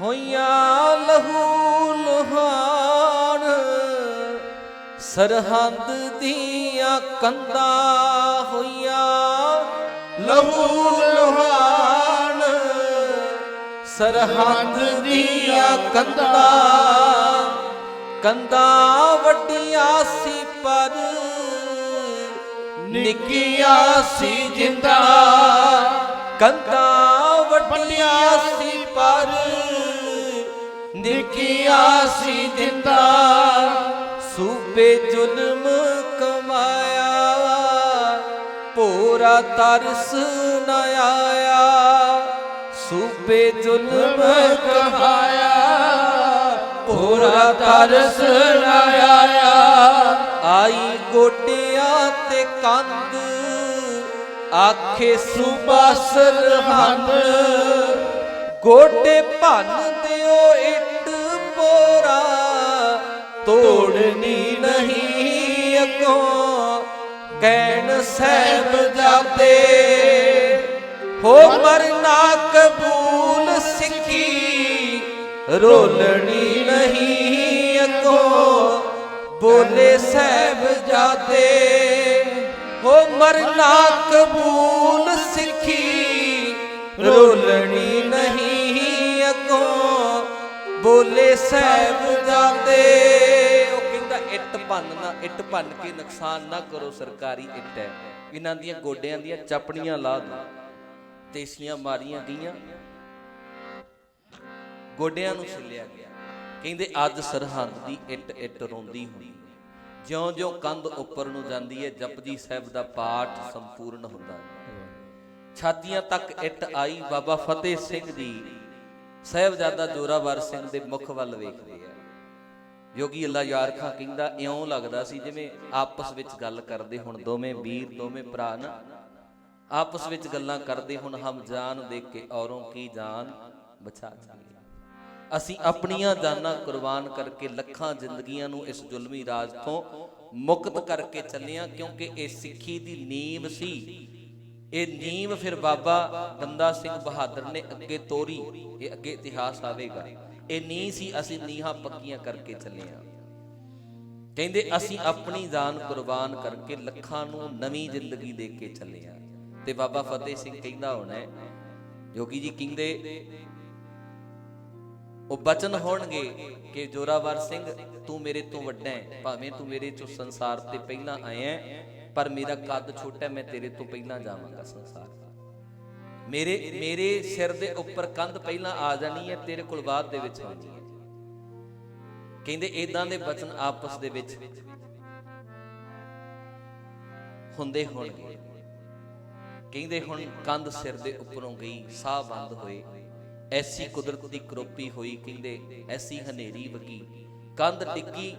ਹੋਈਆਂ ਲਹੂ ਲੁਹਾਨ, ਸਰਹੰਦ ਦੀਆਂ ਕੰਧਾਂ ਹੋਈਆਂ ਲਹੂ ਲੁਹਾਨ, ਸਰਹੰਦ ਦੀਆਂ ਕੰਧਾਂ ਕੰਧਾਂ ਵੱਡੀਆਂ ਸੀ ਪਰ ਨਿੱਕੀਆਂ ਸੀ ਜਿੰਦਾ, ਕੰਧਾਂ ਵੱਡੀਆਂ ਸੀ ਪਰ ਨਿੱਕੀਆਂ ਸੀ ਜਿੰਦਾ ਸੂਬੇ ਜ਼ੁਲਮ ਕਮਾਇਆ, ਪੂਰਾ ਤਰਸ ਨਾ ਆਇਆ, ਸੂਬੇ ਜ਼ੁਲਮ ਕਮਾਇਆ, ਪੂਰਾ ਤਰਸ ਨਾ ਆਇਆ। ਆਈ ਗੋਡਿਆਂ ਤੇ ਕੰਧ, ਆਖੇ ਸੂਬਾ ਸਰਹੰਦ, ਗੋਡੇ ਭੰਨ ਤੋੜਨੀ ਨਹੀਂ ਅੱਗੋਂ। ਕਹਿਣ ਸਹਿਬ ਜਾਦੇ ਹੋ ਮਰਨਾ ਕਬੂਲ ਸਿੱਖੀ। ਰੋਲਣੀ ਨਹੀਂ ਅੱਗੋਂ। ਬੋਲੇ ਸਹਿਬ ਜਾਦੇ ਹੋ ਮਰਨਾ ਕਬੂਲ ਸਿੱਖੀ। ਰੋਲਣੀ ਨਹੀਂ ਅੱਗੋਂ। ਬੋਲੇ ਸਹਿਬ ਜਾਦੇ ਇੱਟ ਭੰਨ ਨਾ, ਇੱਟ ਭੰਨ ਕੇ ਨੁਕਸਾਨ ਨਾ ਕਰੋ ਸਰਕਾਰੀ ਇੱਟ ਹੈ। ਇਹਨਾਂ ਦੀਆਂ ਗੋਡਿਆਂ ਦੀਆਂ ਚਪੜੀਆਂ ਲਾ ਦੋ ਤੇਸੀਆਂ ਮਾਰੀਆਂ ਗਈਆਂ। ਗੋਡਿਆਂ ਨੂੰ ਛਿੱਲਿਆ ਗਿਆ। ਕਹਿੰਦੇ, ਅੱਜ ਸਰਹੰਦ ਦੀ ਇੱਟ ਇੱਟ ਰੋਂਦੀ ਹੁੰਦੀ ਜਿਉਂ-ਜਿਉਂ ਕੰਧ ਉੱਪਰ ਨੂੰ ਜਾਂਦੀ ਹੈ, ਜਪਜੀ ਸਾਹਿਬ ਦਾ ਪਾਠ ਸੰਪੂਰਨ ਹੁੰਦਾ ਹੈ। ਛਾਤੀਆਂ ਤੱਕ ਇੱਟ ਆਈ, ਬਾਬਾ ਫਤਿਹ ਸਿੰਘ ਦੀ, ਸਾਹਿਬਜ਼ਾਦਾ ਜੋਰਾਵਰ ਸਿੰਘ ਦੇ ਮੁਖ ਵੱਲ ਵੇਖਦੇ। ਯੋਗੀ ਅੱਲਾ ਯਾਰ ਖਾਂ ਕਹਿੰਦਾ, ਇਉਂ ਲੱਗਦਾ ਸੀ ਜਿਵੇਂ ਆਪਸ ਵਿੱਚ ਗੱਲ ਕਰਦੇ ਹੁਣ, ਦੋਵੇਂ ਵੀਰ, ਦੋਵੇਂ ਭਰਾ ਨਾ। ਆਪਸ ਵਿੱਚ ਗੱਲਾਂ ਕਰਦੇ ਹੁਣ, ਹਮ ਜਾਨ ਦੇਖ ਕੇ ਔਰੋਂ ਕੀ ਜਾਨ ਬਚਾ ਜਾਈਏ ਅਸੀਂ ਆਪਣੀਆਂ ਜਾਨਾਂ ਕੁਰਬਾਨ ਕਰਕੇ ਲੱਖਾਂ ਜ਼ਿੰਦਗੀਆਂ ਨੂੰ ਇਸ ਜ਼ੁਲਮੀ ਰਾਜ ਤੋਂ ਮੁਕਤ ਕਰਕੇ ਚੱਲਿਆ ਕਿਉਂਕਿ ਇਹ ਸਿੱਖੀ ਦੀ ਨੀਂਵ ਸੀ। ਇਹ ਨੀਂਵ ਫਿਰ ਬਾਬਾ ਬੰਦਾ ਸਿੰਘ ਬਹਾਦਰ ਨੇ ਅੱਗੇ ਤੋਰੀ, ਇਹ ਅੱਗੇ ਇਤਿਹਾਸ ਆਵੇਗਾ। ਇਹ ਨੀਂਹ ਸੀ ਅਸੀਂ ਨੀਹਾਂ ਪੱਕੀਆਂ ਕਰਕੇ ਚੱਲੇ ਆ। ਕਹਿੰਦੇ ਅਸੀਂ ਆਪਣੀ ਜਾਨ ਕੁਰਬਾਨ ਕਰਕੇ ਲੱਖਾਂ ਨੂੰ ਨਵੀਂ ਜ਼ਿੰਦਗੀ ਦੇ ਕੇ ਚੱਲੇ ਆ। ਤੇ ਬਾਬਾ ਫਤਿਹ ਸਿੰਘ ਕਹਿੰਦਾ ਹੋਣਾ ਹੈ ਜੀ ਕਹਿੰਦੇ ਉਹ ਬਚਨ ਹੋਣਗੇ ਕਿ ਜੋਰਾਵਰ ਸਿੰਘ ਤੂੰ ਮੇਰੇ ਤੋਂ ਵੱਡਾ ਹੈ ਭਾਵੇਂ ਤੂੰ ਮੇਰੇ ਚੋਂ ਸੰਸਾਰ ਤੇ ਪਹਿਲਾਂ ਆਇਆ ਹੈ, ਪਰ ਮੇਰਾ ਕੱਦ ਛੋਟਾ ਮੈਂ ਤੇਰੇ ਤੋਂ ਪਹਿਲਾਂ ਜਾਵਾਂਗਾ ਸੰਸਾਰ ਮੇਰੇ ਮੇਰੇ ਸਿਰ ਦੇ ਉੱਪਰ ਕੰਧ ਪਹਿਲਾਂ ਆ ਜਾਣੀ ਹੈ, ਤੇਰੇ ਕੋਲ ਬਾਅਦ ਦੇ ਵਿੱਚ ਆਉਣੀ ਹੈ। ਕਹਿੰਦੇ ਇਦਾਂ ਦੇ ਬਚਨ ਆਪਸ ਦੇ ਵਿੱਚ ਹੁੰਦੇ ਹੋਣਗੇ। ਕਹਿੰਦੇ ਹੁਣ ਕੰਧ ਸਿਰ ਦੇ ਉੱਪਰੋਂ ਗਈ, ਸਾਹ ਬੰਦ ਹੋਏ, ਐਸੀ ਕੁਦਰਤ ਦੀ ਕਰੋਪੀ ਹੋਈ, ਕਹਿੰਦੇ ਐਸੀ ਹਨੇਰੀ ਵਗੀ। ਕੰਧ ਡਿੱਗੀ,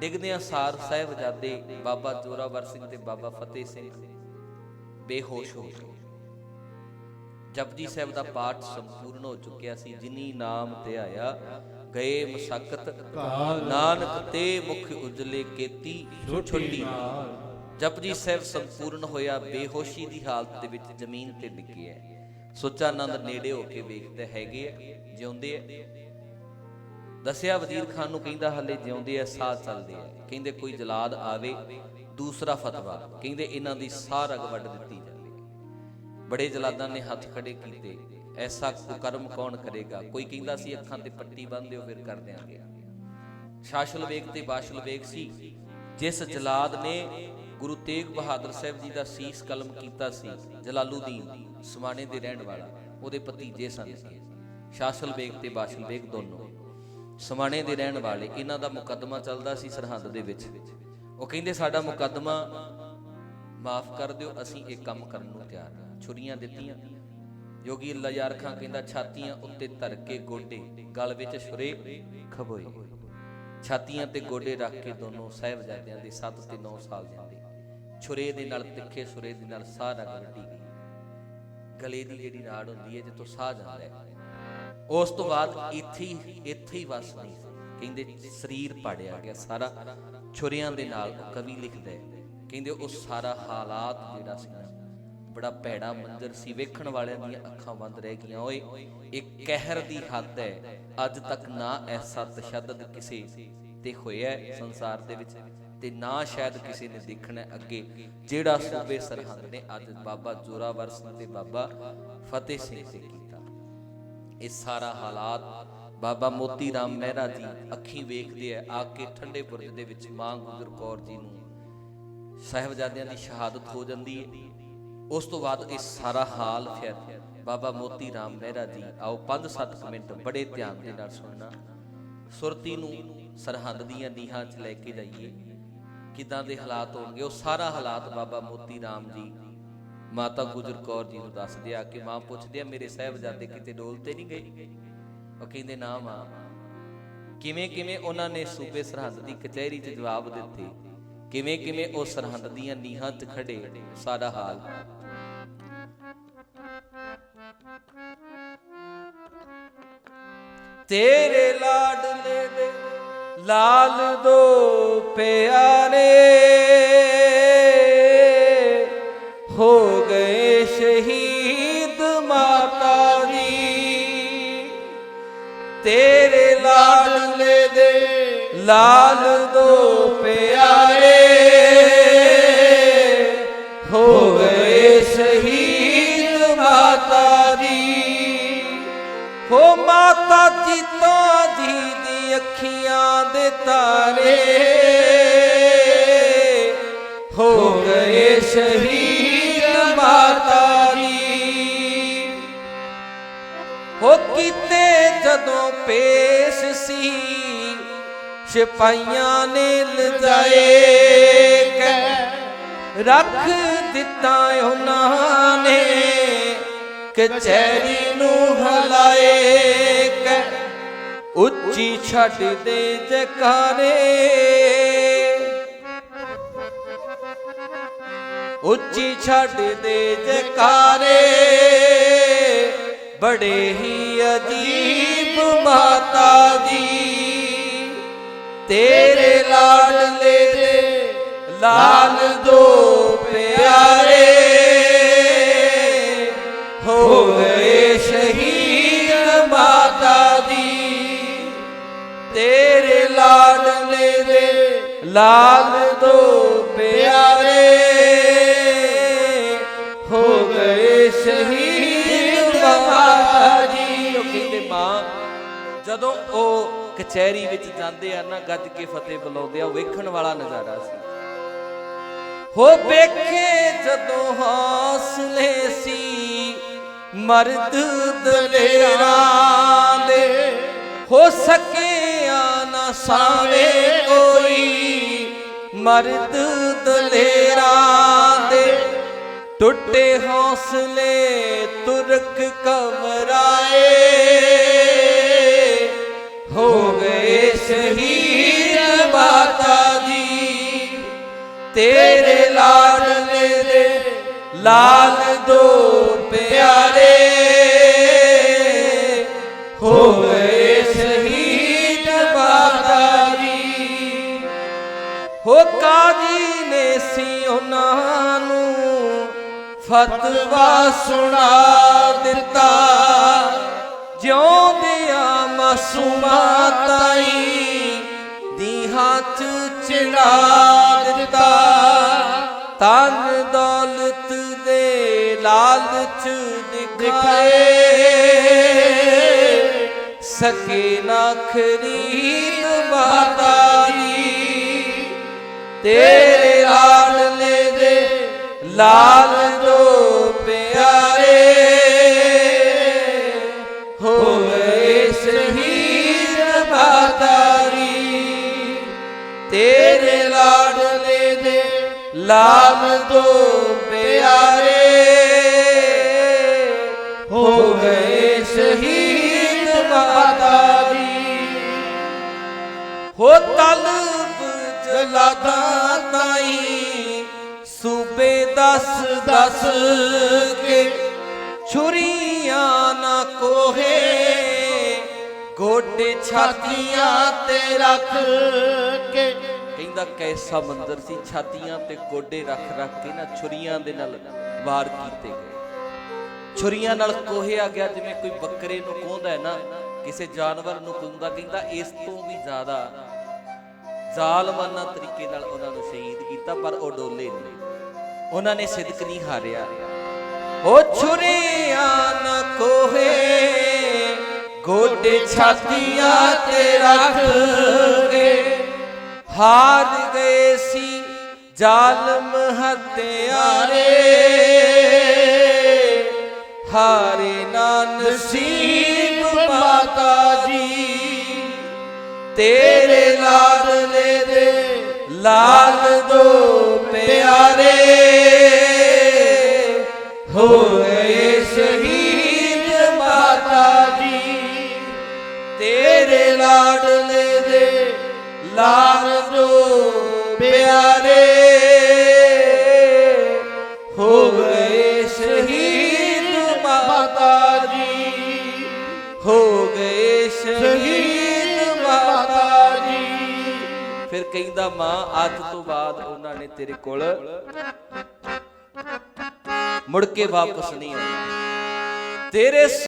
ਡਿੱਗਦਿਆਂ ਸਾਰ ਸਾਹਿਬਜ਼ਾਦੇ ਬਾਬਾ ਜੋਰਾਵਰ ਸਿੰਘ ਤੇ ਬਾਬਾ ਫਤਿਹ ਸਿੰਘ ਬੇਹੋਸ਼ ਹੋ ਗਏ। ਜਪਜੀ ਸਾਹਿਬ ਦਾ ਪਾਠ ਸੰਪੂਰਨ ਹੋ ਚੁੱਕਿਆ ਸੀ। ਜਿਨੀ ਨਾਮ ਤੇ ਆਇਆ ਗਏ ਮਸਕਤ ਨਾਨਕ ਤੇ ਮੁਖ ਉਜਲੇ ਕੀਤੀ ਛੁੱਟੀ ਜਪਜੀ ਸਾਹਿਬ ਸੰਪੂਰਨ ਹੋਇਆ ਬੇਹੋਸ਼ੀ ਦੀ ਹਾਲਤ ਦੇ ਵਿੱਚ ਜ਼ਮੀਨ ਤੇ ਡਿੱਗੇ ਹੈ। ਸੁੱਚਾਨੰਦ ਨੇੜੇ ਹੋ ਕੇ ਵੇਖਦੇ ਹੈਗੇ ਜਿਉਂਦੇ ਆ। ਦੱਸਿਆ ਵਜ਼ੀਰ ਖਾਨ ਨੂੰ ਕਹਿੰਦਾ ਹਲੇ ਜਿਉਂਦੇ ਆ ਸਾਹ ਚੱਲਦੇ ਆ। ਕਹਿੰਦੇ ਕੋਈ ਜਲਾਦ ਆਵੇ ਦੂਸਰਾ ਫਤਵਾ। ਕਹਿੰਦੇ ਇਹਨਾਂ ਦੀ ਸਾਹ ਰਗ ਵੱਢ ਦਿੱਤੀ ਬੜੇ ਜਲਾਦਾਂ ਨੇ ਹੱਥ ਖੜੇ ਕੀਤੇ। ਐਸਾ ਕਰਮ ਕੌਣ ਕਰੇਗਾ? ਕੋਈ ਕਹਿੰਦਾ ਸੀ ਅੱਖਾਂ ਤੇ ਪੱਟੀ ਬੰਨ੍ਹ ਦਿਓ, ਫਿਰ ਕਰ ਦਿਆਂਗੇ। ਸ਼ਾਸਲ ਵੇਗ ਤੇ ਬਾਸ਼ਲ ਵੇਗ ਸੀ। ਜਿਸ ਜਲਾਦ ਨੇ ਗੁਰੂ ਤੇਗ ਬਹਾਦਰ ਸਾਹਿਬ ਜੀ ਦਾ ਸੀਸ ਕਲਮ ਕੀਤਾ ਸੀ, ਜਲਾਲੂਦੀਨ, ਸਮਾਣੇ ਦੇ ਰਹਿਣ ਵਾਲਾ, ਉਹਦੇ ਭਤੀਜੇ ਸਨ। ਸ਼ਾਸਲ ਵੇਗ ਤੇ ਬਾਸ਼ਲ ਵੇਗ ਦੋਨੋਂ। ਸਮਾਣੇ ਦੇ ਰਹਿਣ ਵਾਲੇ, ਇਹਨਾਂ ਦਾ ਮੁਕੱਦਮਾ ਚੱਲਦਾ ਸੀ ਸਰਹੰਦ ਦੇ ਵਿੱਚ। ਉਹ ਕਹਿੰਦੇ, ਸਾਡਾ ਮੁਕੱਦਮਾ ਮਾਫ ਕਰ ਦਿਓ, ਅਸੀਂ ਇਹ ਕੰਮ ਕਰਨ ਨੂੰ ਤਿਆਰ ਹਾਂ। ਛੁਰੀਆਂ ਦਿੱਤੀਆਂ। ਯੋਗੀ ਅੱਲਾ ਯਾਰ ਖਾਂ ਕਹਿੰਦਾ, ਛਾਤੀਆਂ ਉੱਤੇ ਧਰ ਕੇ ਗੋਡੇ, ਗਲ ਵਿੱਚ ਛੁਰੇ ਖਬੋਏ। ਛਾਤੀਆਂ ਤੇ ਗੋਡੇ ਰੱਖ ਕੇ ਦੋਨੋਂ ਸਾਹਿਬਜ਼ਾਦਿਆਂ ਦੇ 7 ਤੇ 9 ਸਾਲ ਜਾਂਦੇ। ਛੁਰੇ ਦੇ ਨਾਲ, ਤਿੱਖੇ ਛੁਰੇ ਦੇ ਨਾਲ ਸਾਹ ਰਗ ਵੱਢੀ ਗਈ ਗਲੇ ਦੀ ਜਿਹੜੀ ਨਾੜ ਹੁੰਦੀ ਹੈ, ਜਿੱਥੋਂ ਸਾਹ ਜਾਂਦਾ ਹੈ, ਉਸ ਤੋਂ ਬਾਅਦ ਇੱਥੇ ਇੱਥੇ ਹੀ ਵਸ ਨਹੀਂ। ਕਹਿੰਦੇ, ਸਰੀਰ ਪਾੜਿਆ ਗਿਆ ਸਾਰਾ। ਛੁਰਿਆਂ ਦੇ ਨਾਲ ਕਵੀ ਲਿਖਦਾ ਹੈ। ਕਹਿੰਦੇ, ਉਹ ਸਾਰਾ ਹਾਲਾਤ ਜਿਹੜਾ ਸੀ ਬੜਾ ਭੈੜਾ ਮੰਜ਼ਰ ਸੀ। ਵੇਖਣ ਵਾਲਿਆਂ ਦੀਆਂ ਅੱਖਾਂ ਬੰਦ ਰਹਿ ਗਈਆਂ। ਓਏ ਇਹ ਕਹਿਰ ਦੀ ਹੱਦ ਹੈ। ਅੱਜ ਤੱਕ ਨਾ ਐਸਾ ਤਸ਼ੱਦਦ ਕਿਸੇ ਤੇ ਹੋਇਆ ਸੰਸਾਰ ਦੇ ਵਿੱਚ ਤੇ ਨਾ ਸ਼ਾਇਦ ਕਿਸੇ ਨੇ ਦੇਖਣਾ ਅੱਗੇ। ਜਿਹੜਾ ਸੂਬੇ ਸਰਹੰਦ ਨੇ ਅੱਜ ਬਾਬਾ ਜੋਰਾਵਰ ਸਿੰਘ ਤੇ ਬਾਬਾ ਫਤਿਹ ਸਿੰਘ ਤੇ ਕੀਤਾ। ਇਹ ਸਾਰਾ ਹਾਲਾਤ ਬਾਬਾ ਮੋਤੀ ਰਾਮ ਮਹਿਰਾ ਜੀ ਅੱਖੀਂ ਵੇਖਦੇ ਆ ਆ ਕੇ ਠੰਡੇ ਬੁਰਜ ਦੇ ਵਿੱਚ ਮਾਂ ਗੁਜਰ ਕੌਰ ਜੀ ਨੂੰ ਸਾਹਿਬਜ਼ਾਦਿਆਂ ਦੀ ਸ਼ਹਾਦਤ ਹੋ ਜਾਂਦੀ ਹੈ। ਉਸ ਤੋਂ ਬਾਅਦ ਇਹ ਸਾਰਾ ਹਾਲ ਫਿਰ ਬਾਬਾ ਮੋਤੀ ਰਾਮ ਮਹਿਰਾ ਜੀ, ਆਓ 5-7 ਮਿੰਟ ਬੜੇ ਧਿਆਨ ਦੇ ਨਾਲ ਸੁਣਨਾ। ਸੁਰਤੀ ਨੂੰ ਸਰਹੰਦ ਦੀਆਂ ਨੀਹਾਂ 'ਚ ਲੈ ਕੇ ਜਾਈਏ। ਕਿਦਾਂ ਦੇ ਹਾਲਾਤ ਹੋਣਗੇ? ਉਹ ਸਾਰਾ ਹਾਲਾਤ ਬਾਬਾ ਮੋਤੀ ਰਾਮ ਜੀ, ਮਾਤਾ ਗੁਜਰ ਕੌਰ ਜੀ ਨੂੰ ਦੱਸਦੇ ਆ ਕਿ ਮਾਂ ਪੁੱਛਦੇ ਆ, ਮੇਰੇ ਸਾਹਿਬਜ਼ਾਦੇ ਕਿਤੇ ਡੋਲ ਤੇ ਨਹੀਂ ਗਏ? ਉਹ ਕਹਿੰਦੇ, ਨਾ ਮਾਂ। ਕਿਵੇਂ ਕਿਵੇਂ ਉਹਨਾਂ ਨੇ ਸੂਬੇ ਸਰਹੰਦ ਦੀ ਕਚਹਿਰੀ 'ਚ ਜਵਾਬ ਦਿੱਤੇ? ਕਿਵੇਂ ਕਿਵੇਂ ਉਹ ਸਰਹੰਦ ਦੀਆਂ ਨੀਹਾਂ 'ਚ ਖੜੇ? ਸਾਡਾ ਹਾਲ ਤੇਰੇ ਲਾਡਲੇ ਦੇ ਲਾਲ ਦੋ ਪਿਆਰੇ। ਹੋ ਗਏ ਸ਼ਹੀਦ ਮਾਤਾ ਜੀ। ਤੇਰੇ ਲਾਡਲੇ ਦੇ ਲਾਲ ਦੋ ਪਿਆਰੇ। ਹੋ ਗਏ ਸ਼ਹੀਦ ਮਾਤਾ ਜੀ। ਹੋ ਮਾਤਾ ਅੱਖੀਆਂ ਦੇ ਤਾਰੇ ਹੋ ਗਏ ਸ਼ਹੀਦ ਮਾਤਾ ਜੀ। ਹੋ ਕੀਤੇ ਜਦੋਂ ਪੇਸ਼ ਸੀ ਸਿਪਾਈਆਂ ਨੇ ਲਜਾਏ ਕਹਿ, ਰੱਖ ਦਿੱਤਾ ਉਹਨਾਂ ਨੇ, ਕਚਹਿਰੀ ਨੂੰ ਹਲਾਏ। ਉੱਚੀ ਛੱਡ ਦੇ ਜਕਾਰੇ। ਉੱਚੀ ਛੱਡ ਦੇ ਜਕਾਰੇ। ਬੜੇ ਹੀ ਅਜੀਬ ਮਾਤਾ ਦੀ ਤੇਰੇ ਲਾਡਲੇ ਦੇ ਲਾਲ ਦੋ ਲਾਲ ਦੋ ਪਿਆਰੇ ਹੋ ਗਏ ਸ਼ਹੀਦ ਮਾਤਾ ਜੀ। ਉਹ ਕਹਿੰਦੇ, ਮਾਂ, ਜਦੋਂ ਉਹ ਕਚਹਿਰੀ ਵਿੱਚ ਜਾਂਦੇ ਆ ਨਾ, ਗੱਜ ਕੇ ਫਤਿਹ ਬੁਲਾਉਂਦੇ ਆ ਵੇਖਣ ਵਾਲਾ ਨਜ਼ਾਰਾ ਸੀ। ਹੋ ਵੇਖੇ ਜਦੋਂ ਹੌਸਲੇ ਸੀ, ਮਰਦ ਦਲੇਰਾਂ ਦੇ। ਹੋ ਸਕਿਆ ਨਾ ਸਾਵੇ ਮਰਦ ਦਲੇਰਾ ਦੇ ਟੁੱਟੇ ਹੌਸਲੇ ਤੁਰਕ ਕਮਰਾਏ ਹੋ ਗਏ ਸ਼ਹੀਦ ਮਾਤਾ ਜੀ। ਤੇਰੇ ਲਾਡਲੇ ਦੇ ਲਾਲ ਦੋ ਪਿਆ ਫਤਵਾ ਸੁਣਾ ਦਿੱਤਾ। ਜਿਉਂਦਿਆਂ ਮਾਸੂਮਾਂ ਤਾਈ ਦੀਆਂ ਚ ਚਿੜਾ ਦਿੱਤਾ। ਤਨ ਦੌਲਤ ਦੇ ਲਾਲਚ ਦਿਖਾਏ। ਸਕੇ ਨਾ ਖਰੀਦ ਮਾਤਾ ਜੀ ਤੇਰੇ ਲਾਡਲੇ ਦੇ ਲਾਲ ਲਾਲ ਦੋ ਪਿਆਰੇ ਹੋ ਗਏ ਸ਼ਹੀਦ ਮਾਤਾ ਜੀ। ਹੋ ਤਲਬ ਜਲਾਦਾ ਤਾਈ ਸੂਬੇ ਦਸ ਦਸ ਕੇ ਛੁਰੀਆਂ ਨਾ ਕੋਹੇ ਗੋਡੇ ਛਾਤੀਆਂ ਤੇ ਰੱਖ ਕੇ ਕਹਿੰਦਾ ਕੈਸਾ ਮੰਦਰ ਸੀ? ਛਾਤੀਆਂ ਤੇ ਗੋਡੇ ਰੱਖ ਰੱਖ ਕੇ ਨਾ ਛੁਰੀਆਂ ਦੇ ਨਾਲ ਵਾਰ ਕੀਤੇ ਗਏ। ਛੁਰੀਆਂ ਨਾਲ ਕੋਹਿਆ ਗਿਆ, ਜਿਵੇਂ ਕੋਈ ਬੱਕਰੇ ਨੂੰ ਕੋਹਦਾ ਹੈ ਨਾ, ਕਿਸੇ ਜਾਨਵਰ ਨੂੰ ਕੋਹਦਾ, ਕਹਿੰਦਾ ਇਸ ਤੋਂ ਵੀ ਜ਼ਿਆਦਾ ਜ਼ਾਲਮਾਨਾ ਤਰੀਕੇ ਨਾਲ ਉਹਨਾਂ ਨੂੰ ਸ਼ਹੀਦ ਕੀਤਾ, ਪਰ ਉਹ ਡੋਲੇ ਨਹੀਂ। ਉਹਨਾਂ ਨੇ ਸਿਦਕ ਨਹੀਂ ਹਾਰਿਆ। ਉਹ ਛੁਰੀਆਂ ਨਾ ਕੋਹੇ, ਗੋਡੇ ਛਾਤੀਆਂ ਤੇ ਰੱਖ ਹਾਰ ਗਏ ਸੀ ਜ਼ਾਲਮ ਹੱਤਿਆਰੇ, ਹਾਰੇ ਨਾ ਨਸੀਬ ਮਾਤਾ ਜੀ ਤੇਰੇ ਲਾਡਲੇ ਦੇ ਲਾਲ ਦੋ ਕਹਿੰਦਾ, ਮਾਂ ਅੱਜ ਤੋਂ ਬਾਅਦ ਉਹਨਾਂ ਨੇ ਤੇਰੇ ਕੋਲ ਮੁੜ ਕੇ ਵਾਪਸ ਨਹੀਂ ਆਉਣਾ। ਤੇਰੇ